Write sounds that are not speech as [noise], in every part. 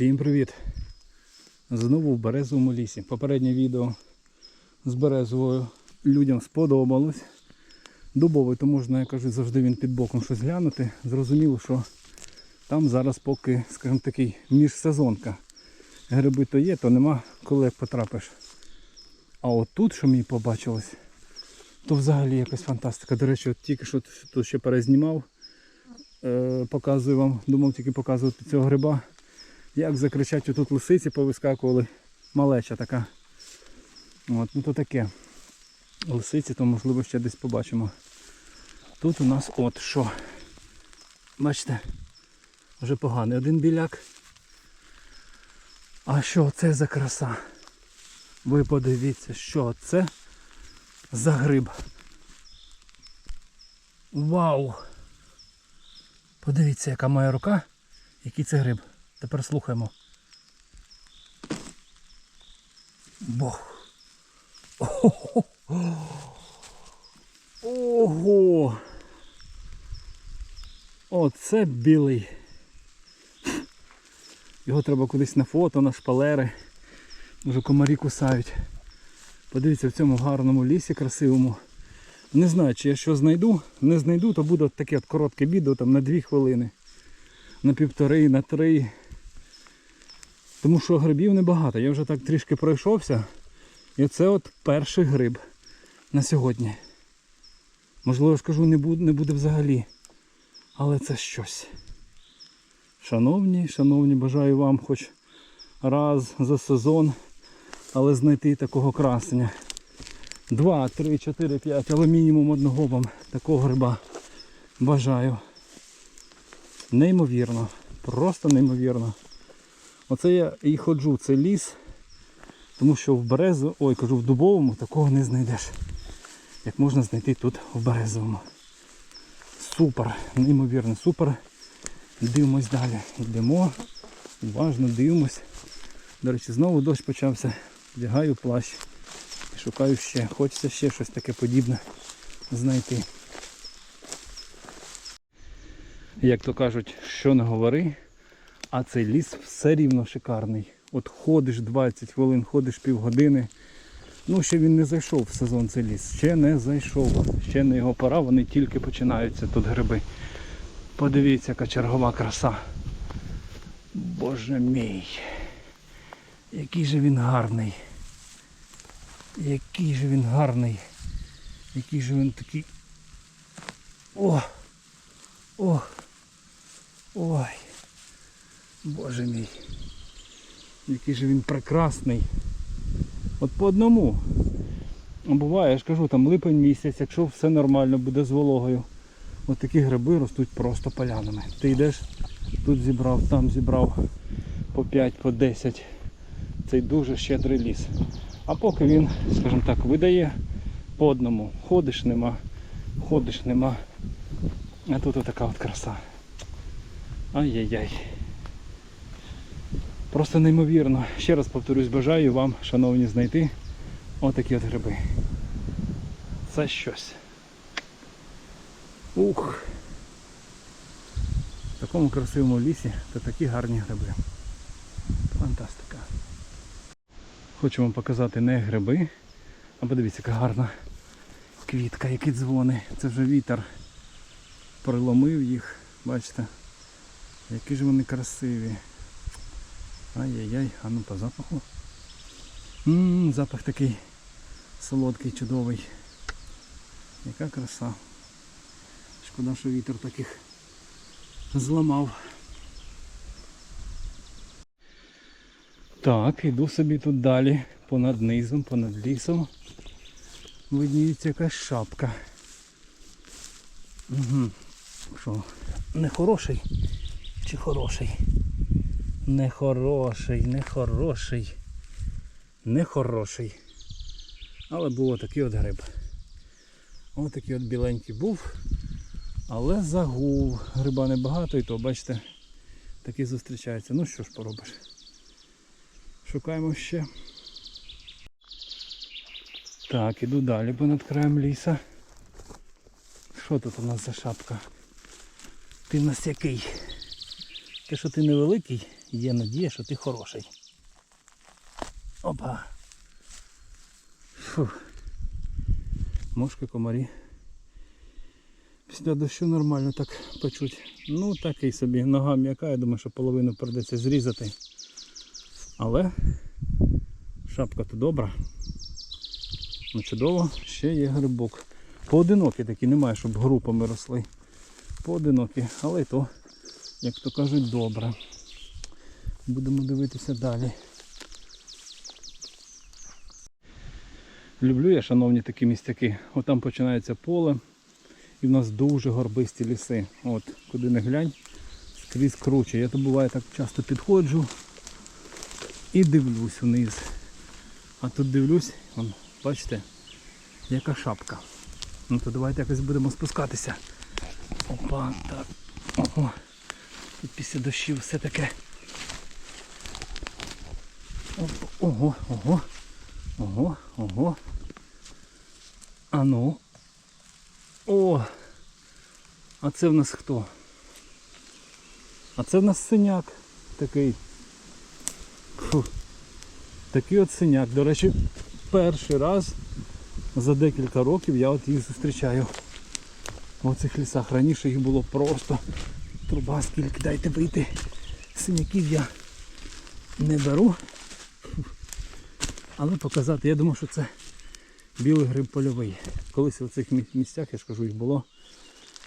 Всім привіт! Знову в березовому лісі. Попереднє відео з березовою людям сподобалось. Дубовий, то можна, я кажу, завжди він під боком щось глянути. Зрозуміло, що там зараз поки, скажімо такий, міжсезонка. Гриби то є, то нема, коли потрапиш. А от тут, що мені побачилось, то взагалі якась фантастика. До речі, от тільки що тут ще перезнімав. Е, показую вам, думав тільки показувати цього гриба. Як закричать отут лисиці повискакували. Малеча така. От, ну то таке. Лисиці, то можливо ще десь побачимо. Тут у нас от що. Бачите, вже поганий один біляк. А що це за краса? Ви подивіться, що це за гриб. Вау! Подивіться, яка моя рука, який це гриб. Тепер слухаємо. Бог. Ого. [laughs] Ого. Оце білий. Його треба кудись на фото, на шпалери. Може комарі кусають. Подивіться в цьому гарному лісі красивому. Не знаю, чи я що знайду. Не знайду, то буде таке от коротке відео там на 2 хвилини. На півтори, на три. Тому що грибів небагато. Я вже так трішки пройшовся. І це от перший гриб на сьогодні. Можливо, скажу, не буде, не буде взагалі. Але це щось. Шановні, шановні, бажаю вам хоч раз за сезон, але знайти такого красення. Два, три, чотири, п'ять, але мінімум одного вам такого гриба бажаю. Неймовірно. Просто неймовірно. Оце я і ходжу, це ліс, тому що в березу, ой, кажу, в дубовому такого не знайдеш. Як можна знайти тут в березовому. Супер, неймовірно, супер. Дивимось далі. Йдемо, уважно дивимось. До речі, знову дощ почався. Вдягаю плащ. І шукаю ще. Хочеться ще щось таке подібне знайти. Як то кажуть, що не говори, а цей ліс все рівно шикарний. От ходиш 20 хвилин, ходиш півгодини. Ну, ще він не зайшов в сезон цей ліс. Ще не зайшов. Ще не його пора, вони тільки починаються тут гриби. Подивіться, яка чергова краса. Боже мій. Який же він гарний. Який же він гарний. Який же він такий. О! О! Ой! Боже мій. Який же він прекрасний. От по одному. А Буває, я ж кажу, там липень місяць, якщо все нормально буде з вологою. От такі гриби ростуть просто полянами. Ти йдеш, тут зібрав, там зібрав по 5, по 10. Цей дуже щедрий ліс. А поки він, скажімо так, видає по одному. Ходиш нема, ходиш нема. А тут отака от краса. Ай-яй-яй. Просто неймовірно. Ще раз повторюсь, бажаю вам, шановні, знайти отакі от гриби. Це щось. Ух! В такому красивому лісі то такі гарні гриби. Фантастика. Хочу вам показати не гриби, а подивіться, яка гарна квітка, які дзвони. Це вже вітер приломив їх. Бачите? Які ж вони красиві. Ай-яй-яй, а ну по запаху. Ммм, запах такий солодкий, чудовий. Яка краса. Шкода, що вітер таких зламав. Так, іду собі тут далі, понад низом, понад лісом. Видніється якась шапка. Угу. Що, не хороший чи хороший? Нехороший, нехороший, нехороший. Але був отакий от гриб. Ось такий от біленький був. Але загул. Гриба небагато і то, бачите, такий зустрічається. Ну що ж поробиш? Шукаємо ще. Так, іду далі понад краєм ліса. Що тут у нас за шапка? Ти в нас який? Те, що ти невеликий, є надія, що ти хороший. Опа. Фух. Мошки, комарі. Після дощу нормально так почуть. Ну такий собі нога м'яка, я думаю, що половину прийдеться зрізати. Але шапка то добра. Ну чудово, ще є грибок. Поодинокі такі, немає, щоб групами росли. Поодинокі, але й то, як то кажуть, добре. Будемо дивитися далі. Люблю я, шановні такі містяки. Отам починається поле. І в нас дуже горбисті ліси. От, куди не глянь, скрізь круче. Я то буває так часто підходжу і дивлюсь вниз. А тут дивлюсь, вон, бачите, яка шапка. Ну то давайте якось будемо спускатися. Опа, так. Ого. Тут після дощів все таке. Ого, ого. Ого, ого. А ну. О! А це в нас хто? А це в нас синяк такий. Фу. Такий от синяк. До речі, перший раз за декілька років я от їх зустрічаю в цих лісах. Раніше їх було просто труба скільки дайте вийти. Синяків я не беру. Але показати, я думав, що це білий гриб польовий. Колись в цих місцях, я ж кажу, їх було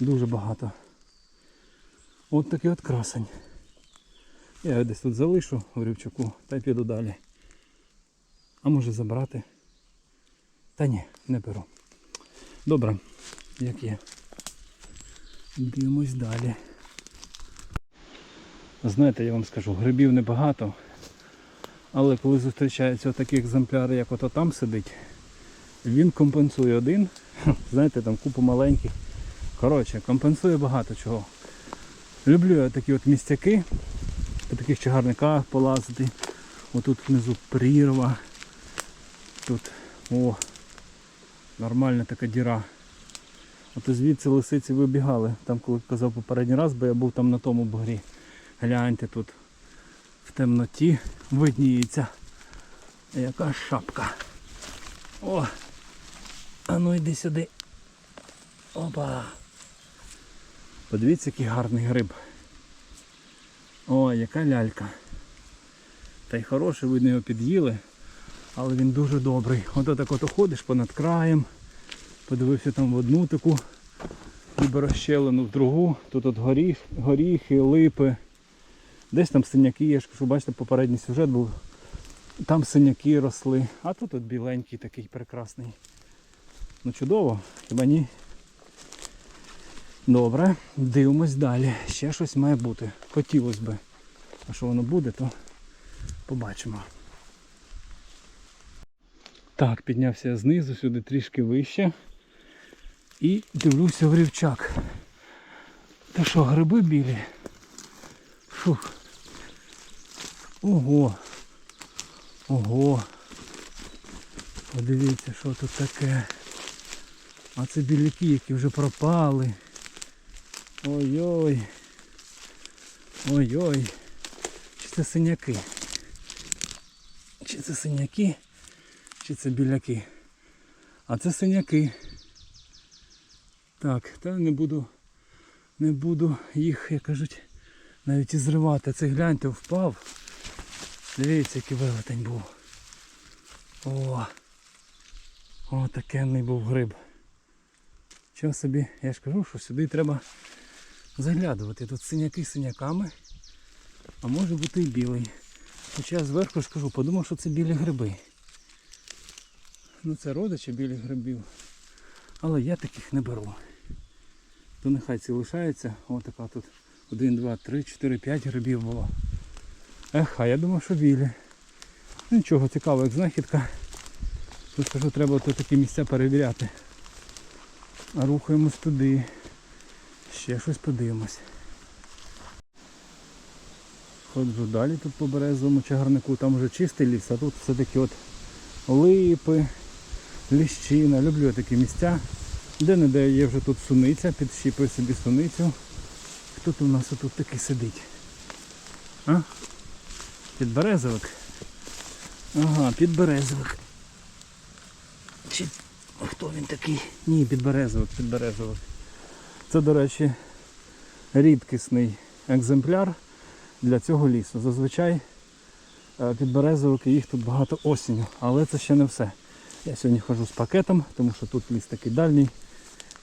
дуже багато. От такий от красень. Я його десь тут залишу в рівчаку та й піду далі. А може забрати? Та ні, не беру. Добре, як є. Дивимось далі. Знаєте, я вам скажу, грибів небагато. Але коли зустрічаються такі екземпляри, як ото там сидить, він компенсує один. [laughs] Знаєте, там купу маленьких. Коротше, компенсує багато чого. Люблю я такі от містяки, по таких чагарниках полазити. Отут внизу прірва. Тут о, нормальна така діра. Ото звідси лисиці вибігали. Там коли казав попередній раз, бо я був там на тому бугрі. Гляньте тут в темноті видніється. Яка шапка. О! А ну йди сюди. Опа. Подивіться, який гарний гриб. О, яка лялька. Та й хороший, видно його під'їли, але він дуже добрий. Ото так ото ходиш понад краєм. Подивився там в одну таку розщелину, в другу. Тут от горіх, горіхи, липи. Десь там синяки є, що бачите, попередній сюжет був. Там синяки росли, а тут от біленький такий прекрасний. Ну чудово, хіба ні? Добре, дивимось далі. Ще щось має бути. Хотілося би. А що воно буде, то побачимо. Так, піднявся я знизу, сюди трішки вище. І дивлюся в рівчак. Та що, гриби білі? Фух. Ого. Ого. Подивіться, що тут таке. А це біляки, які вже пропали. Ой-ой. Ой-ой. Чи це синяки? Чи це синяки? Чи це біляки? А це синяки. Так, та не буду, не буду їх, як кажуть, навіть і зривати. Це гляньте, впав. Дивіться, який велетень був. О! О, такенний був гриб. Чого собі, я ж кажу, що сюди треба заглядувати. Тут синяки синяками, а може бути і білий. Хоча зверху ж кажу, подумав, що це білі гриби. Ну це родичі білих грибів. Але я таких не беру. То нехай ці лишаються. Ось така тут 1, 2, 3, 4, 5 грибів було. Ех, а я думав, що білі. Ну, Нічого, цікаво, як знахідка. Тут кажу, треба тут такі місця перевіряти. Рухаємось туди. Ще щось подивимось. Ходжу далі тут по березовому чагарнику, там вже чистий ліс, а тут все-таки от липи, ліщина. Люблю такі місця. Де-не-де є вже тут суниця, підщіпую собі суницю. Хто тут у нас тут такий сидить? А? Підберезовик. Ага, підберезовик. Чи хто він такий? Ні, підберезовик, підберезовик. Це, до речі, рідкісний екземпляр для цього лісу. Зазвичай е, підберезовики їх тут багато осінню, але це ще не все. Я сьогодні ходжу з пакетом, тому що тут ліс такий дальній.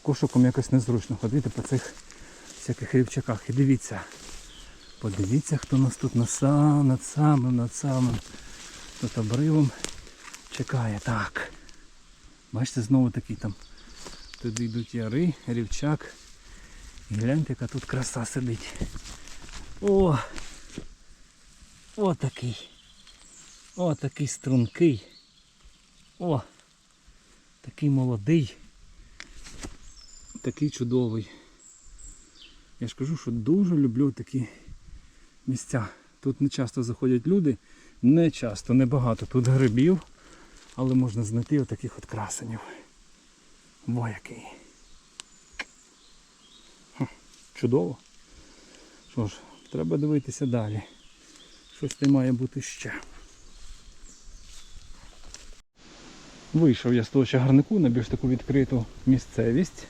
Кошиком якось незручно ходити по цих всяких рівчаках. І дивіться, подивіться, хто нас тут над самим, над самим, над самим тут обривом чекає. Так. Бачите, знову такий там. Туди йдуть яри, рівчак. І гляньте, яка тут краса сидить. О! О такий. О, стрункий. О! Такий молодий. Такий чудовий. Я ж кажу, що дуже люблю такі місця. Тут не часто заходять люди, не часто, не багато. Тут грибів, але можна знайти отаких от красенів. Во який. Чудово. Що ж, треба дивитися далі. Щось там має бути ще. Вийшов я з того чагарнику на більш таку відкриту місцевість.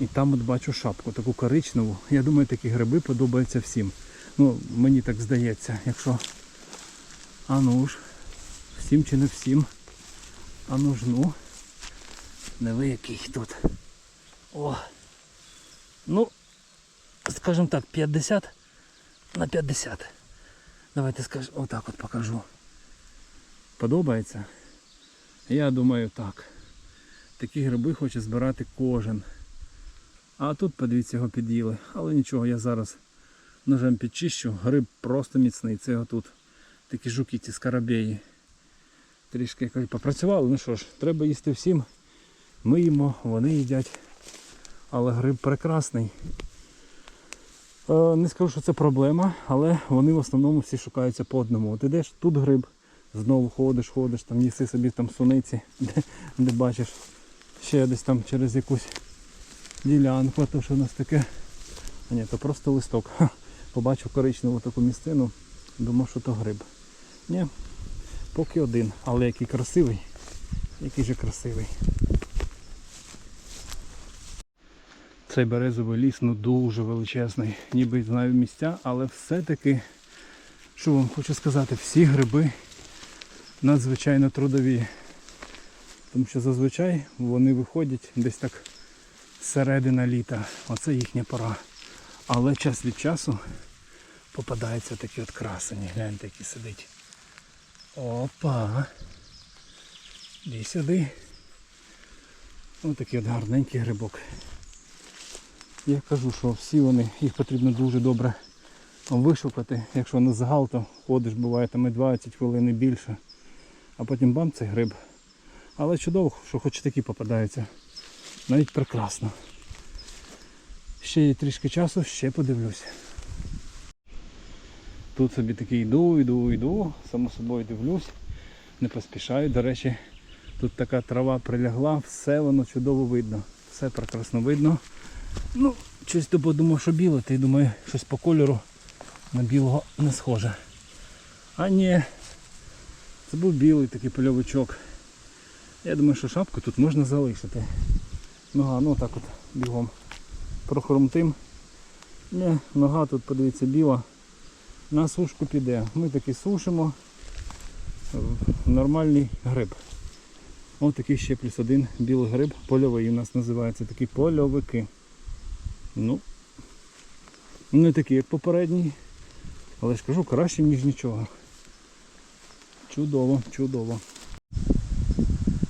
І там от бачу шапку, таку коричневу. Я думаю, такі гриби подобаються всім. Ну, мені так здається, якщо. А ну ж, всім чи не всім. А ну ж ну. Не ви який тут. О. Ну, скажімо так, 50 на 50. Давайте скажемо, отак от покажу. Подобається? Я думаю так. Такі гриби хоче збирати кожен. А тут, подивіться, його під'їли. Але нічого, я зараз ножем підчищу. Гриб просто міцний. Це його тут такі жуки, ці скарабеї. Трішки якось попрацювали. Ну що ж, треба їсти всім. Ми їмо, вони їдять. Але гриб прекрасний. Е, Не скажу, що це проблема, але вони в основному всі шукаються по одному. От ідеш, тут гриб, знову ходиш, ходиш, там їси собі там суниці, [laughs] де, де бачиш ще десь там через якусь ділянку, то що у нас таке. А ні, то просто листок. Побачив коричневу таку місцину, думав, що то гриб. Ні, поки один, але який красивий, який же красивий. Цей березовий ліс ну дуже величезний. Ніби знаю місця, але все-таки, що вам хочу сказати, всі гриби надзвичайно трудові. Тому що зазвичай вони виходять десь так середина літа. Оце їхня пора. Але час від часу попадаються такі от красені. Гляньте, які сидить. Опа. Іди сюди. Ось такий от гарненький грибок. Я кажу, що всі вони, їх потрібно дуже добре вишукати. Якщо на загал, то ходиш, буває там і 20 хвилин і більше. А потім бам, цей гриб. Але чудово, що хоч такі попадаються. Навіть прекрасно. Ще є трішки часу, ще подивлюся. Тут собі такий йду, йду, йду, само собою дивлюсь, не поспішаю. До речі, тут така трава прилягла, все воно чудово видно. Все прекрасно видно. Ну, щось то подумав, що біле, та й думаю, щось по кольору на білого не схоже. А ні, це був білий такий польовичок. Я думаю, що шапку тут можна залишити. Нога, ну так от бігом прохрумтим. Ні, нога тут, подивіться, біла. На сушку піде. Ми таки сушимо. Нормальний гриб. Ось такий ще плюс один білий гриб. Польовий у нас називається такі польовики. Ну, не такий, як попередній. Але ж кажу, краще, ніж нічого. Чудово, чудово.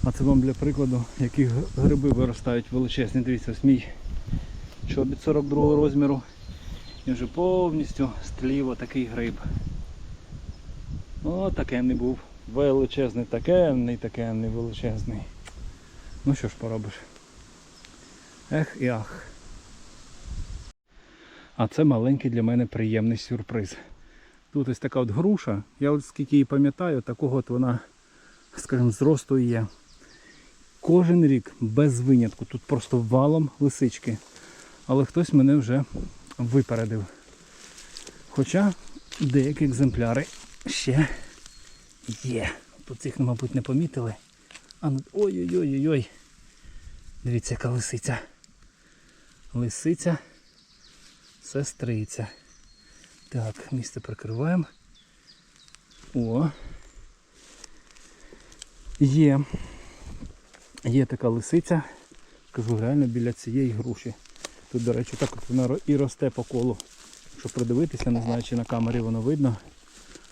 А це вам для прикладу, які гриби виростають величезні. Дивіться, ось мій чобіт 42 розміру. І вже повністю стлів такий гриб. О, такенний був. Величезний, такенний, такенний, величезний. Ну що ж поробиш? Ех і ах. А це маленький для мене приємний сюрприз. Тут ось така от груша. Я от скільки її пам'ятаю, такого от вона, скажімо, зросту є. Кожен рік без винятку. Тут просто валом лисички. Але хтось мене вже випередив. Хоча деякі екземпляри Ще є. Тут цих, мабуть, не помітили. А ну ой-ой-ой-ой. Дивіться, яка лисиця. Лисиця, сестриця. Так, місце прикриваємо. О. Є. Є така лисиця. Кажу, реально біля цієї груші. Тут, до речі, так от вона і росте по колу. Якщо придивитися, не знаю, чи на камері воно видно.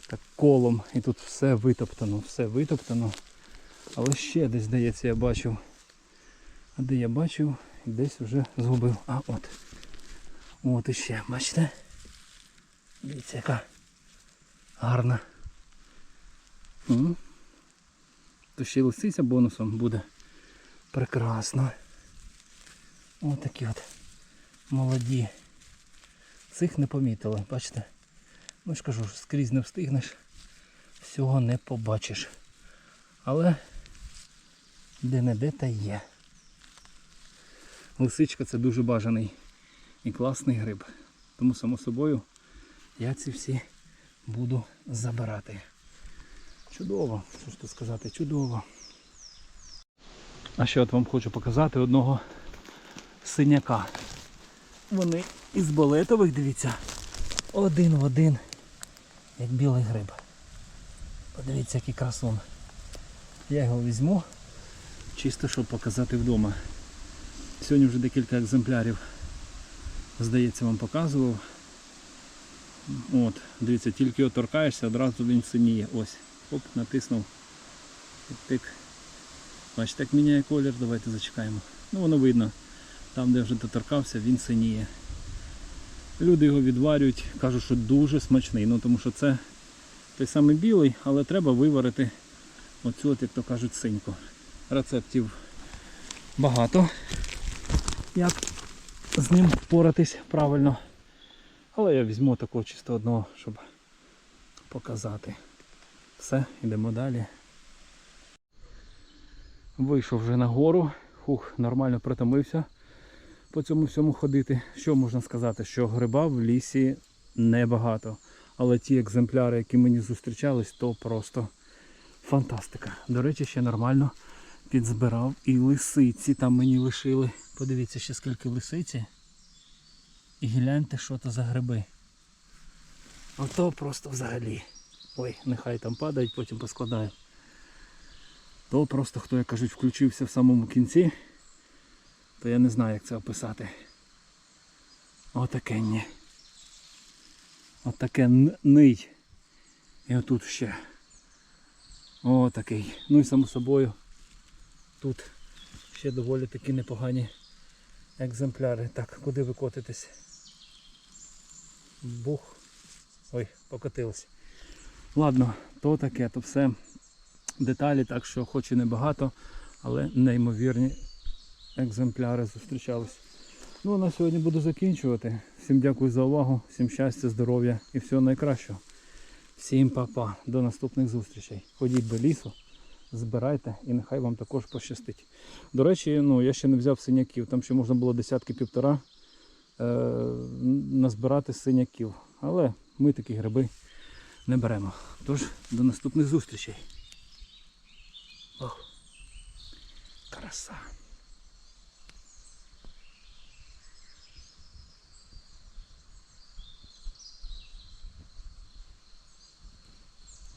Так колом. І тут все витоптано, все витоптано. Але ще десь, здається, я бачив. А де я бачив, десь вже згубив. А от. От іще, бачите? Дивіться, яка гарна. То ще й лисиця бонусом буде. Прекрасно. Ось такі от молоді. Цих не помітили, бачите? Ну ж кажу, скрізь не встигнеш, всього не побачиш. Але де-не-де та є. Лисичка це дуже бажаний і класний гриб. Тому, само собою, я ці всі буду забирати. Чудово, що ж тут сказати, чудово. А ще от вам хочу показати одного синяка. Вони із болетових, дивіться, один в один, як білий гриб. Подивіться, який красун. Я його візьму, чисто щоб показати вдома. Сьогодні вже декілька екземплярів, здається, вам показував. От, дивіться, тільки його торкаєшся, одразу він синіє. Ось. Оп, натиснув. Тик. Бачите, як міняє колір, давайте зачекаємо. Ну воно видно. Там, де вже доторкався, він синіє. Люди його відварюють, кажуть, що дуже смачний. Ну тому що це той самий білий, але треба виварити оцю, от, як то кажуть, синьку. Рецептів багато. Як з ним впоратись правильно. Але я візьму такого чисто одного, щоб показати. Все, йдемо далі. Вийшов вже на гору. Хух, нормально притомився по цьому всьому ходити. Що можна сказати? Що гриба в лісі небагато. Але ті екземпляри, які мені зустрічались, то просто фантастика. До речі, ще нормально підзбирав і лисиці там мені лишили. Подивіться ще скільки лисиці. І гляньте, що то за гриби. Ото просто взагалі. Ой, нехай там падають, потім поскладаю. То просто, хто, як кажуть, включився в самому кінці, то я не знаю, як це описати. Отаке ні. Отаке ний. І отут ще. Отакий. Ну і само собою тут ще доволі такі непогані екземпляри. Так, куди ви котитесь? Бух. Ой, покотилось. Ладно, то таке, то все деталі, так що хоч і небагато, але неймовірні екземпляри зустрічались. Ну а на сьогодні буду закінчувати. Всім дякую за увагу, всім щастя, здоров'я і всього найкращого. Всім па-па, до наступних зустрічей. Ходіть до лісу, збирайте і нехай вам також пощастить. До речі, ну, я ще не взяв синяків, там ще можна було десятки півтора е- назбирати синяків. Але ми такі гриби не беремо. Тож, до наступних зустрічей. Ох, краса.